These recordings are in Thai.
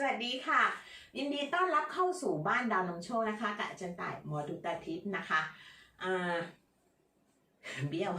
สวัสดีค่ะ ยินดีต้อนรับเข้าสู่บ้านดาวนำโชคนะคะกับอาจารย์ต่ายหมอดูตาทิพย์นะคะอ่าเบี้ยว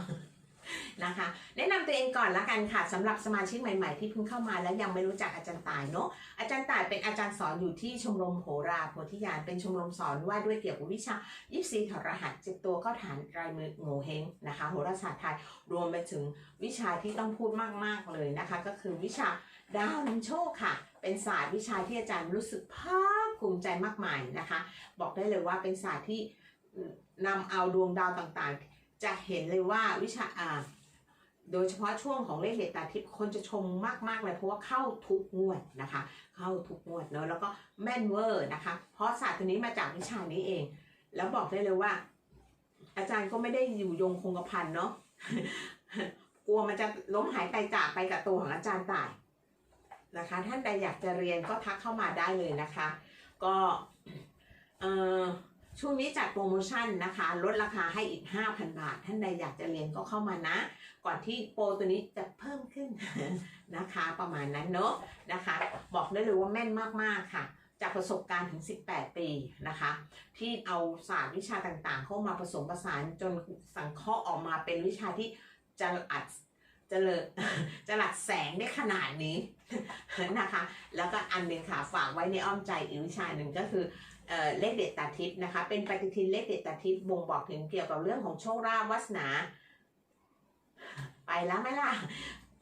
นะคะแนะนำตัวเองก่อนละกันค่ะสำหรับสมาชิกใหม่ ๆ ที่เพิ่งเข้ามาแล้วยังไม่รู้จักอาจารย์ต่ายเนาะอาจารย์ต่ายเป็นอาจารย์สอนอยู่ที่ชมรมโหราโพธิญาณเป็นชมรมสอนว่าด้วยเกี่ยวกับวิชายิปซีถอดรหัสเจ็ดตัวก็ฐานรายมือโง่เฮงนะคะโหราศาสตร์ไทยรวมไปถึงวิชาที่ต้องพูดมากๆเลยนะคะ ก็คือวิชาดาวนำโชคค่ะ เป็นศาสตร์วิชาที่อาจารย์รู้สึกภาคภูมิใจมากมายนะคะ บอกได้เลยว่าเป็นศาสตร์ที่นำเอาดวงดาวต่างๆ จะเห็นเลยว่าวิชาอ่า โดยเฉพาะช่วงของเลขเด็ดตาทิพย์คนจะชมมากๆเลยเพราะว่าเข้าทุกงวดนะคะ เข้าทุกงวดเนอะแล้วก็แม่นเวอร์นะคะ เพราะศาสตร์ตัวนี้มาจากวิชานี้เอง แล้วบอกได้เลยว่า อาจารย์ก็ไม่ได้อยู่ยงคงกระพันเนาะกลัวมันจะล้มหายไปจากไปกับตัวของอาจารย์ตายนะคะ ท่านใดอยากจะเรียนก็ทักเข้ามาได้เลยนะคะ ก็เออ ช่วงนี้จัดโปรโมชั่นนะคะ ลดราคาให้อีก 5,000 บาท ท่านใดอยากจะเรียนก็เข้ามานะ ก่อนที่โปรตัวนี้จะเพิ่มขึ้นนะคะ ประมาณนั้นเนอะนะคะ บอกได้เลยว่าแม่นมากๆค่ะ จากประสบการณ์ถึง 18 ปีนะคะ ที่เอาศาสตร์วิชาต่างๆ เข้ามาผสมผสานจนสังเคราะห์ออกมาเป็นวิชาที่จะอัดจะเลอจะหลัดแสงได้ขนาดนี้นะคะ แล้วก็อันหนึ่งค่ะฝากไว้ในอ้อมใจอีกวิชาหนึ่งก็คือ เลขเด็ดตาทิพย์นะคะ เป็นปฏิทินเลขเด็ดตาทิพย์บ่งบอกถึงเกี่ยวกับเรื่องของโชคลาภวาสนา ไปแล้วไหมล่ะ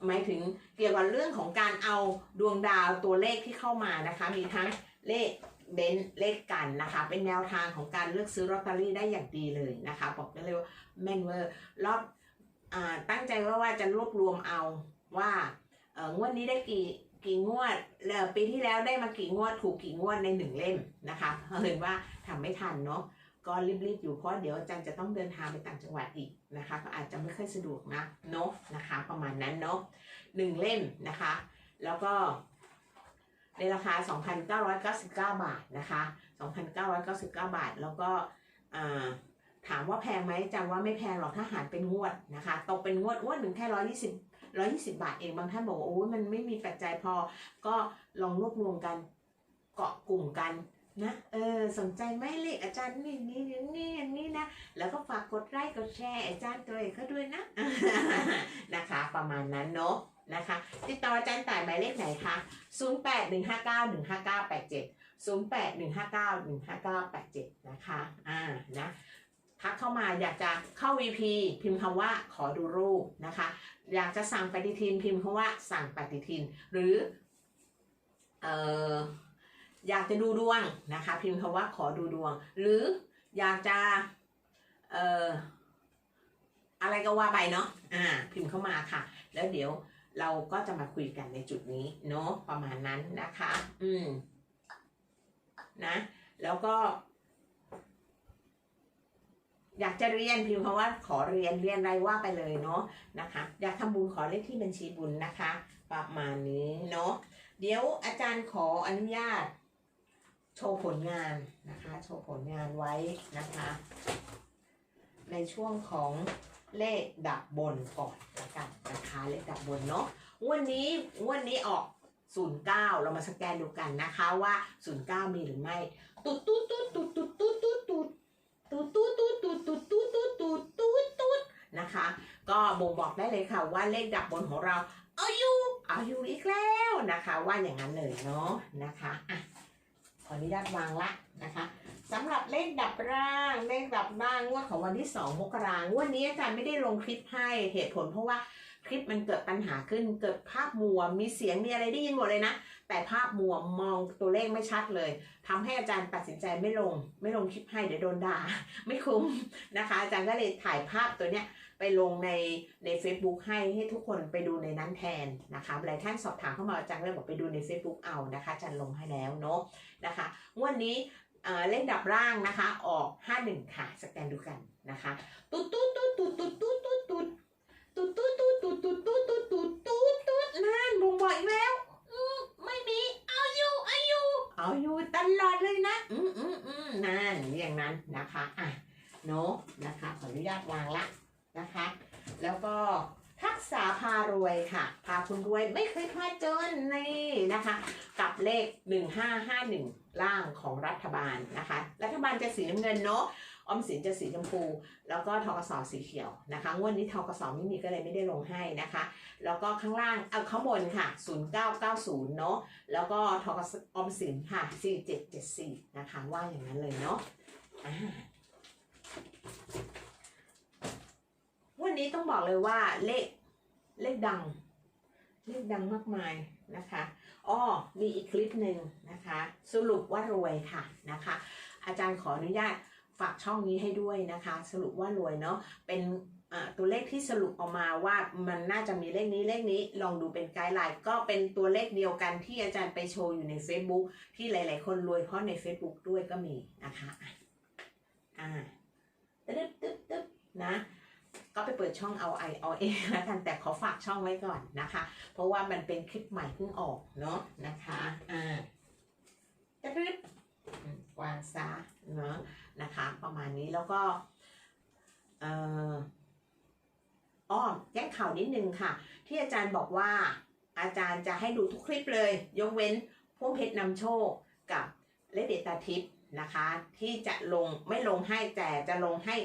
หมายถึงเกี่ยวกับเรื่องของการเอาดวงดาวตัวเลขที่เข้ามานะคะ มีทั้งเลขเบนซ์เลขกันนะคะ เป็นแนวทางของการเลือกซื้อลอตเตอรี่ได้อย่างดีเลยนะคะ บอกได้เลยว่าแม่นเวอร์รอบตั้งใจว่าว่าจะรวบรวมเอาว่าเงวดนี้ได้กี่ กี่งวดเอ่อปีที่แล้วได้มากี่งวดถูกกี่งวดในหนึ่งเล่มนะคะเห็นว่าทำไม่ทันเนาะก็รีบๆอยู่เพราะเดี๋ยวอาจารย์จะต้องเดินทางไปต่างจังหวัดอีกนะคะ ก็อาจจะไม่ค่อยสะดวกนะเนาะนะคะ ประมาณนั้นเนาะหนึ่งเล่มนะคะ แล้วก็ ในราคา 2,999 บาทนะคะ 2,999 บาท แล้วก็อ่าถามว่าแพงไหมจำว่าไม่แพงหรอกถ้าหารเป็นงวดนะคะตกเป็นงวดงวดหนึ่งแค่ร้อยยี่สิบ ร้อยี่สิบาทเองบางท่านบอกว่าโอ้ยมันไม่มีปัจจัยพอ ก็ลองรวบรวมกันเกาะกลุ่มกันนะเออสนใจไหมเลขอาจารย์นี่นี่นี่นี่นี้นะ แล้วก็ฝากกดไลค์กดแชร์อาจารย์ตัวเองเขาด้วยนะนะคะ ประมาณนั้นเนาะนะคะ ติดต่ออาจารย์ต่ายหมายเลขไหนคะ 0 8 1 5 9 1 5 9 8 7 0 8 1 5 9 1 5 9 8 7 นะคะ อ่า นะ ทักเข้ามาอยากจะเข้า VP พิมพ์คำว่าขอดูรูปนะคะ อยากจะสั่งปฏิทินพิมพ์คำว่าสั่งปฏิทิน หรือเอออยากจะดูดวงนะคะ พิมพ์คำว่าขอดูดวง หรืออยากจะเอ่ออะไรก็ว่าไปเนาะอ่า พิมพ์เข้ามาค่ะ แล้วเดี๋ยวเราก็จะมาคุยกันในจุดนี้เนาะประมาณนั้นนะคะ อืมนะ แล้วก็ อยากจะเรียนพิมพ์คำว่าขอเรียนเรียนอะไรว่าไปเลยเนาะนะคะ อยากทำบุญขอเลขที่บัญชีบุญนะคะ ประมาณนี้เนาะเดี๋ยวอาจารย์ขออนุญาต โชว์ผลงานนะคะ โชว์ผลงานไว้นะคะ ในช่วงของเลขดับบนก่อนละกันนะคะเลขดับบนเนาะวันนี้วันนี้ออก 09 เรามาสแกนดูกันนะคะว่า 09 มีหรือไม่ ตุ๊ดตุ๊ดตุ๊ดตุ๊ดตุ๊ดตุ๊ดตุ๊ด ตุ๊ดตุ๊ดตุ๊ดตุ๊ดตุ๊ดตุ๊ดตุ๊ดตุ๊ดตุ๊ดตุ๊ดนะคะ ก็บ่งบอกได้เลยค่ะว่าเลขดับบนของเราเอาอยู่เอาอยู่อีกแล้วนะคะว่าอย่างนั้นเลยเนาะนะคะอะขออนุญาตวางละนะคะสำหรับเลขดับร่าง เลขดับร่างงวดของวันที่ 2 มกรางวดนี้อาจารย์ไม่ได้ลงคลิปให้เหตุผลเพราะว่า คลิปมันเกิดปัญหาขึ้น เกิดภาพมัวมีเสียงมีอะไรได้ยินหมดเลยนะ แต่ภาพมัวมองตัวเลขไม่ชัดเลยทำให้อาจารย์ตัดสินใจไม่ลง ไม่ลงคลิปให้เดี๋ยวโดนด่าไม่คุ้มนะคะ อาจารย์ก็เลยถ่ายภาพตัวเนี้ยไปลงในใน Facebook ให้ให้ทุกคนไปดูในนั้นแทนนะคะหลายท่านสอบถามเข้ามาอาจารย์ก็เลยบอกไปดูใน Facebook เอานะคะอาจารย์ลงให้แล้วเนาะนะคะวดนี้เอ่อเลขดับร่างนะคะออก 51 ค่ะ สแกนดูกันนะคะ ตุ๊ดตุ๊ดตุ๊ดตุ๊ดตุ๊ดตุ๊ดตุ๊ด ตุ๊ดตุ๊ดตุ๊ดตุ๊ดตุ๊ดตุ๊ดตุ๊ดตุ๊ดตุ๊ดตุ๊ดนั่นบ่งบอกอีกแล้วอืมไม่มีเอาอยู่เอาอยู่เอาอยู่ตลอดเลยนะอืมอืมอืมนั่นอย่างนั้นนะคะอะเนาะนะคะขออนุญาตวางละนะคะ แล้วก็ถ้ากษาพารวยค่ะ พาคุณรวยไม่เคยพลาดจนนี่นะคะ กับเลข 1551 ล่างของรัฐบาลนะคะ รัฐบาลจะสีน้ำเงินเนาะ ออมสินจะสีชมพู แล้วก็ทกสสีเขียวนะคะงวดนี้ทกสไม่มีก็เลยไม่ได้ลงให้นะคะ แล้วก็ข้างล่างเอาข้างบนค่ะ 0990 เนาะแล้วก็ทกสออมสินค่ะ 4774 นะคะว่าอย่างนั้นเลยเนาะวันนี้ต้องบอกเลยว่าเลขเลขดัง เลขดังมากมายนะคะอ้อมีอีกคลิปหนึ่งนะคะ สรุปว่ารวยค่ะนะคะ อาจารย์ขออนุญาต ฝากช่องนี้ให้ด้วยนะคะ สรุปว่ารวยเนาะเป็นตัวเลขที่สรุปออกมาว่ามันน่าจะมีเลขนี้เลขนี้ลองดูเป็นไกด์ไลน์ก็เป็นตัวเลขเดียวกันที่อาจารย์ไปโชว์อยู่ใน Facebook ที่หลาย ๆ คนรวยเพราะใน Facebook ด้วยก็มีนะคะอ่าตึ๊บตึ๊บตึ๊บนะก็ไปเปิดช่องเอาไอเอาเองแล้วกันแต่ขอฝากช่องไว้ก่อนนะคะ เพราะว่ามันเป็นคลิปใหม่เพิ่งออกเนาะนะคะอ่าจะรึบ วางซะเนาะนะคะ ประมาณนี้แล้วก็เอ่ออ้อแจ้งข่าวนิดนึงค่ะ ที่อาจารย์บอกว่าอาจารย์จะให้ดูทุกคลิปเลย ยกเว้นพวงเพชรนำโชคกับเลดเดตาทิปนะคะ ที่จะลงไม่ลงให้แต่จะลงให้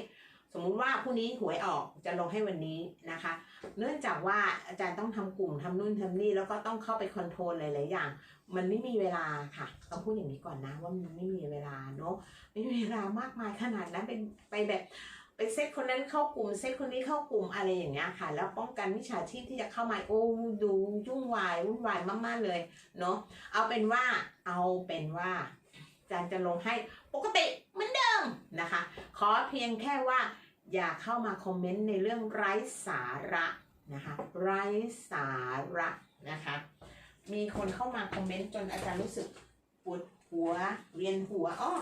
สมมุติว่าพรุ่งนี้หวยออกจะลงให้วันนี้นะคะ เนื่องจากว่าอาจารย์ต้องทำกลุ่มทำนู่นทำนี่แล้วก็ต้องเข้าไปคอนโทรลหลายๆอย่าง มันไม่มีเวลาค่ะต้องพูดอย่างนี้ก่อนนะว่ามันไม่มีเวลาเนาะไม่มีเวลามากมายขนาดนั้นเป็นไปแบบไปเซตคนนั้นเข้ากลุ่มเซตคนนี้เข้ากลุ่มอะไรอย่างเงี้ยค่ะ แล้วป้องกันมิจฉาชีพที่จะเข้ามาโอ้ดูยุ่งวายวุ่นวายมากๆเลยเนาะเอาเป็นว่าเอาเป็นว่าอาจารย์จะลงให้ปกติเหมือนเดิมนะคะ ขอเพียงแค่ว่า อย่าเข้ามาคอมเมนต์ในเรื่องไร้สาระนะคะไร้สาระนะคะมีคนเข้ามาคอมเมนต์จนอาจารย์รู้สึกปวดหัวเวียนหัวอ้อ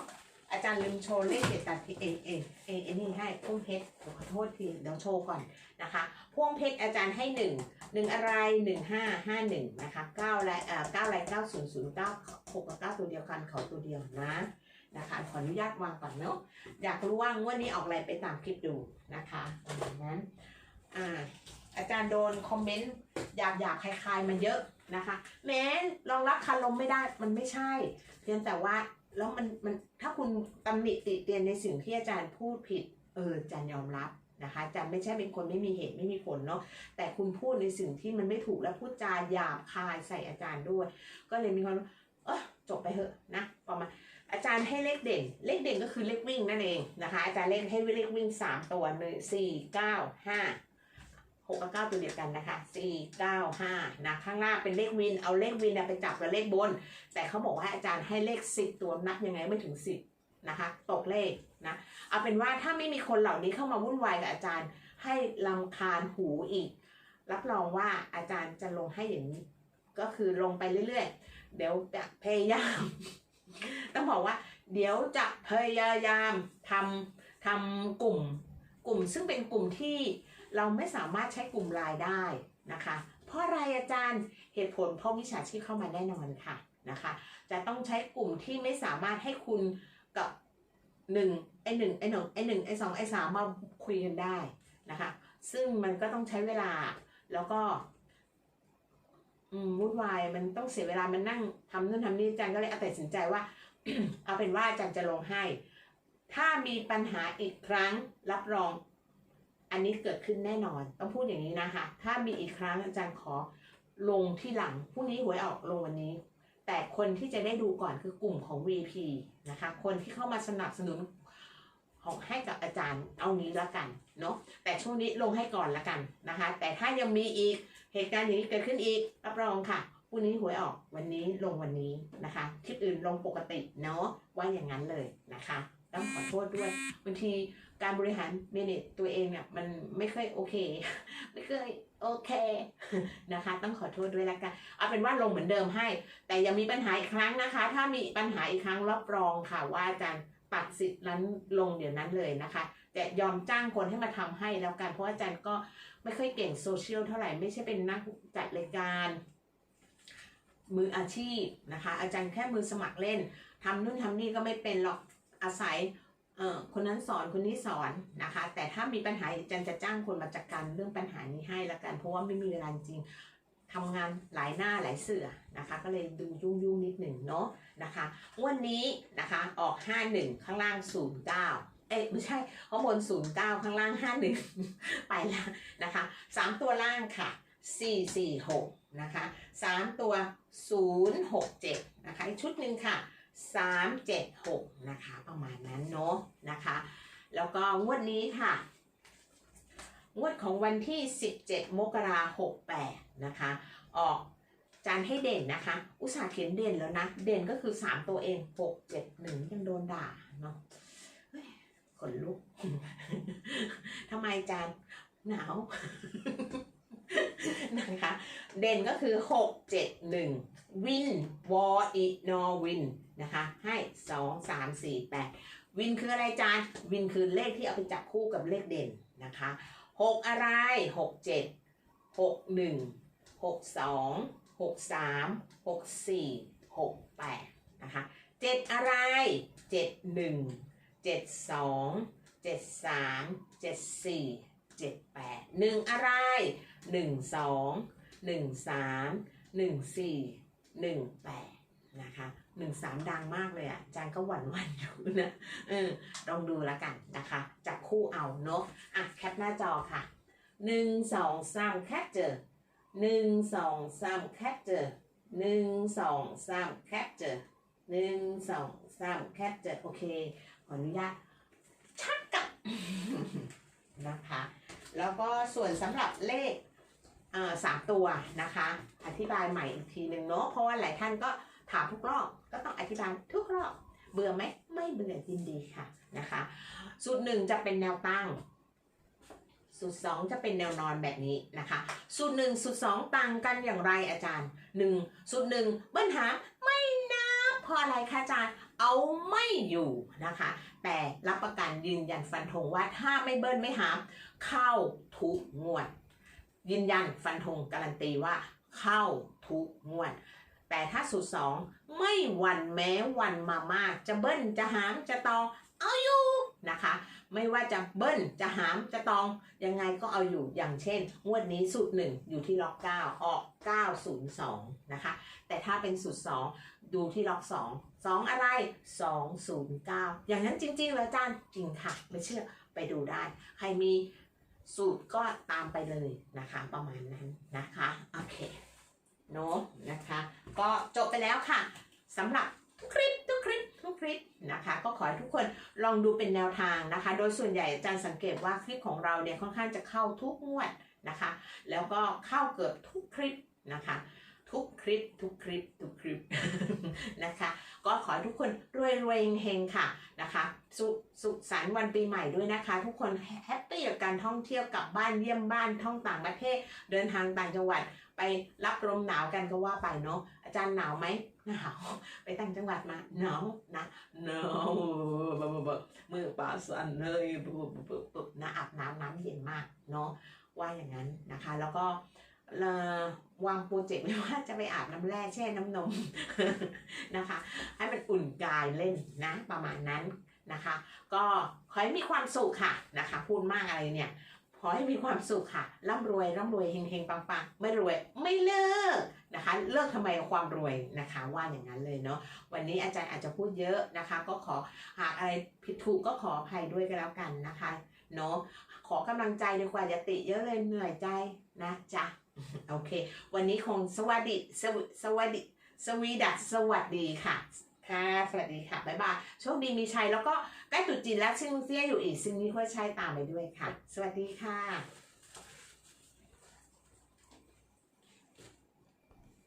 อาจารย์ลืมโชว์เลขเด็ดตัดทีเอเอเอเอนี่ให้พ่วงเพชรขอโทษทีเดี๋ยวโชว์ก่อนนะคะพ่วงเพชรอาจารย์ให้หนึ่งหนึ่งอะไรหนึ่งห้าห้าหนึ่งนะคะเก้าและเอ่อเก้าไรเก้าศูนย์ศูนย์เก้าหกกับเก้าตัวเดียวกันเขาตัวเดียวนะ นะคะขออนุญาตวางก่อนเนาะอยากรู้ว่างวดนี้ออกอะไรไปตามคลิปดูนะคะประมาณนั้นอ่าอาจารย์โดนคอมเมนต์อยากอยากคลายๆมาเยอะนะคะแม้รองรับคารมไม่ได้มันไม่ใช่ เพียงแต่ว่าแล้วมันมันถ้าคุณตำหนิติเตียนในสิ่งที่อาจารย์พูดผิดเอออาจารย์ยอมรับนะคะอาจารย์ไม่ใช่เป็นคนไม่มีเหตุไม่มีผลเนาะแต่คุณพูดในสิ่งที่มันไม่ถูกและพูดจาหยาบคายใส่อาจารย์ด้วย ก็เลยมีความเออจบไปเถอะนะประมาณ อาจารย์ให้เลขเด่น เลขเด่นก็คือเลขวิ่งนั่นเองนะคะ อาจารย์เล่นให้เลขวิ่งสามตัวเลยสี่เก้าห้าหกกับเก้าตัวเดียวกันนะคะสี่เก้าห้านะข้างล่างเป็นเลขวิน เอาเลขวินน่ะไปจับกับเลขบน แต่เขาบอกว่าอาจารย์ให้เลขสิบตัวนับยังไงไม่ถึงสิบนะคะตกเลขนะเอาเป็นว่าถ้าไม่มีคนเหล่านี้เข้ามาวุ่นวายกับอาจารย์ ให้ลำคาญหูอีก รับรองว่าอาจารย์จะลงให้อย่างนี้ ก็คือลงไปเรื่อย ๆ เดี๋ยวพยายาม ต้องบอกว่า เดี๋ยวจะพยายามทำทำกลุ่มกลุ่ม ซึ่งเป็นกลุ่มที่เราไม่สามารถใช้กลุ่มไลน์ได้นะคะ เพราะอะไรอาจารย์เหตุผลเพราะวิชาชีพเข้ามาแน่นอนค่ะนะคะ จะต้องใช้กลุ่มที่ไม่สามารถให้คุณกับหนึ่งไอหนึ่งไอหนึ่งไอหนึ่งไอสองไอสามมาคุยกันได้นะคะ ซึ่งมันก็ต้องใช้เวลาแล้วก็ วุ่นวายมันต้องเสียเวลามันนั่งทำนู่นทำนี่อาจารย์ก็เลยเอาแต่สินใจว่า เอาเป็นว่าอาจารย์จะลงให้ ถ้ามีปัญหาอีกครั้งรับรอง อันนี้เกิดขึ้นแน่นอน ต้องพูดอย่างนี้นะคะถ้ามีอีกครั้งอาจารย์ขอลงที่หลังพรุ่งนี้หวยออกลงวันนี้ แต่คนที่จะได้ดูก่อนคือกลุ่มของ VP นะคะ คนที่เข้ามาสนับสนุนของให้กับอาจารย์เอานี้ละกันเนาะแต่ช่วงนี้ลงให้ก่อนละกันนะคะ แต่ถ้ายังมีอีก เหตุการณ์อย่างนี้เกิดขึ้นอีกรับรองค่ะพรุ่งนี้หวยออกวันนี้ลงวันนี้นะคะคลิปอื่นลงปกติเนาะว่าอย่างนั้นเลยนะคะต้องขอโทษด้วยบางทีการบริหารเมเนจตัวเองเนี่ยมันไม่เคยโอเค ไม่เคยโอเคนะคะ ต้องขอโทษด้วยละกันเอาเป็นว่าลงเหมือนเดิมให้ แต่ยังมีปัญหาอีกครั้งนะคะ ถ้ามีปัญหาอีกครั้งรับรองค่ะว่าอาจารย์ตัดสิทธิ์นั้นลงเดี๋ยวนั้นเลยนะคะ จะยอมจ้างคนให้มาทำให้แล้วกันเพราะอาจารย์ก็ ไม่ค่อยเก่งโซเชียลเท่าไหร่ไม่ใช่เป็นนักจัดรายการ มืออาชีพนะคะ อาจารย์แค่มือสมัครเล่นทำนู่นทำนี่ก็ไม่เป็นหรอกอาศัยเอออคนนั้นสอนคนนี้สอนนะคะ แต่ถ้ามีปัญหาอาจารย์จะจ้างคนมาจัดการเรื่องปัญหานี้ให้ละกันเพราะว่าไม่มีเวลาจริงทำงานหลายหน้าหลายเสือนะคะ ก็เลยดูยุ่งยุ่งนิดหนึ่งเนาะนะคะ วันนี้นะคะออก 51 ข้างล่าง 09 เอ๊ะไม่ใช่ข้างบน09ข้างล่าง51ไปแล้วนะคะสามตัวล่างค่ะ446นะคะ3ตัว067นะคะอีกชุดหนึ่งค่ะ376นะคะประมาณนั้นเนาะนะคะ แล้วก็งวดนี้ค่ะงวดของวันที่ 17 มกราคม68นะคะ ออกจานให้เด่นนะคะ อุตส่าห์เขียนเด่นแล้วนะ เด่นก็คือ 3 ตัวเอง 6 7 1 ยังโดนด่าเนาะ ขนลุกทำไมจานหนาวนะคะ เด่นก็คือ6 7 1วินวออีนอวินนะคะให้2 3 4 8วินคืออะไรจานวินคือเลขที่เอาไปจับคู่กับเลขเด่นนะคะ6อะไร6 7 6 1 6 2 6 3 6 4 6 8นะคะ7อะไร 7 1 7 2 7 3 7 4 7 8 1อะไรหนึ่งสองหนึ่งสามหนึ่งสี่หนึ่งแปดนะคะหนึ่งสามดังมากเลยอะจารย์ก็หวั่นหวั่นอยู่นะเออลองดูแล้วกันนะคะจับคู่เอาเนาะอะแคปหน้าจอค่ะหนึ่งสองสามแคปเจอหนึ่งสองสามแคปเจอหนึ่งสองสามแคปเจอหนึ่งสอง สาแคปเจอโอเค ขออนุญาตชักกับนะคะ แล้วก็ส่วนสำหรับเลขสามตัวนะคะ อธิบายใหม่อีกทีหนึ่งเนาะเพราะว่าหลายท่านก็ถามทุกรอบก็ต้องอธิบายทุกรอบเบื่อไหมไม่เบื่อยินดีค่ะนะคะ สูตรหนึ่งจะเป็นแนวตั้ง สูตรสองจะเป็นแนวนอนแบบนี้นะคะ สูตรหนึ่งสูตรสองต่างกันอย่างไรอาจารย์หนึ่งสูตรหนึ่งเบิ้ลหาไม่นับเพราะอะไรคะอาจารย์ เอาไม่อยู่นะคะ แต่รับประกันยืนยันฟันธงว่าถ้าไม่เบิ้ลไม่หามเข้าทุกงวด ยืนยันฟันธงการันตีว่าเข้าทุกงวด แต่ถ้าสูตรสองไม่วันแม้วันมามาก จะเบิ้ลจะหามจะตองเอาอยู่นะคะ ไม่ว่าจะเบิ้ลจะหามจะตองยังไงก็เอาอยู่อย่างเช่น งวดนี้สูตรหนึ่งอยู่ที่ล็อก9ออก902นะคะ แต่ถ้าเป็นสูตร2ดูที่ล็อก2 2อะไร209อย่างนั้นจริงๆเหรออาจารย์จริงค่ะ ไม่เชื่อไปดูได้ ใครมีสูตรก็ตามไปเลยนะคะ ประมาณนั้นนะคะโอเคเนาะนะคะ ก็จบไปแล้วค่ะสำหรับทุกคลิป คลิปนะคะ ก็ขอให้ทุกคนลองดูเป็นแนวทางนะคะ โดยส่วนใหญ่อาจารย์สังเกตว่าคลิปของเราเนี่ยค่อนข้างจะเข้าทุกงวดนะคะ แล้วก็เข้าเกือบทุกคลิปนะคะทุกคลิปทุกคลิปทุกคลิปนะคะ ก็ขอให้ทุกคนรวยรวยเฮงค่ะนะคะสุสุขสันต์วันปีใหม่ด้วยนะคะ ทุกคนแฮปปี้กับการท่องเที่ยวกลับบ้านเยี่ยมบ้านท่องต่างประเทศ เดินทางต่างจังหวัด ไปรับลมหนาวกันก็ว่าไปเนาะ อาจารย์หนาวไหมหนาวไปต่างจังหวัดมาหนาวนะหนาวบบบมือปาสั่นเลยปุ๊บบบบนะอาบน้ำน้ำเย็นมากเนาะว่าอย่างนั้นนะคะ แล้วก็วางโปรเจกต์ไว้ว่าจะไปอาบน้ำแร่แช่น้ำนมนะคะ ให้มันอุ่นกายเล่นนะประมาณนั้นนะคะ ก็ขอให้มีความสุขค่ะนะคะ พูดมากอะไรเนี่ยขอให้มีความสุขค่ะร่ำรวยร่ำรวยเฮงเฮงปังปังไม่รวยไม่เลิก นะคะเลิกทำไมความรวยนะคะว่าอย่างนั้นเลยเนาะวันนี้อาจารย์อาจจะพูดเยอะนะคะ ก็ขอหากอะไรผิดถูกก็ขออภัยด้วยกันแล้วกันนะคะเนาะขอกำลังใจดีกว่าอย่าติเยอะเลยเหนื่อยใจนะจ๊ะโอเค วันนี้คงสวัสดีสวสวัสดีสวีดัสสวัสดีค่ะค่ะสวัสดีค่ะบ๊ายบายโชคดีมีชัยแล้วก็ใกล้ตรุษจีนแล้วซึ่งเสี้ยอยู่อีกซึ่งนี่ค่อยใช้ตามไปด้วยค่ะ สวัสดีค่ะ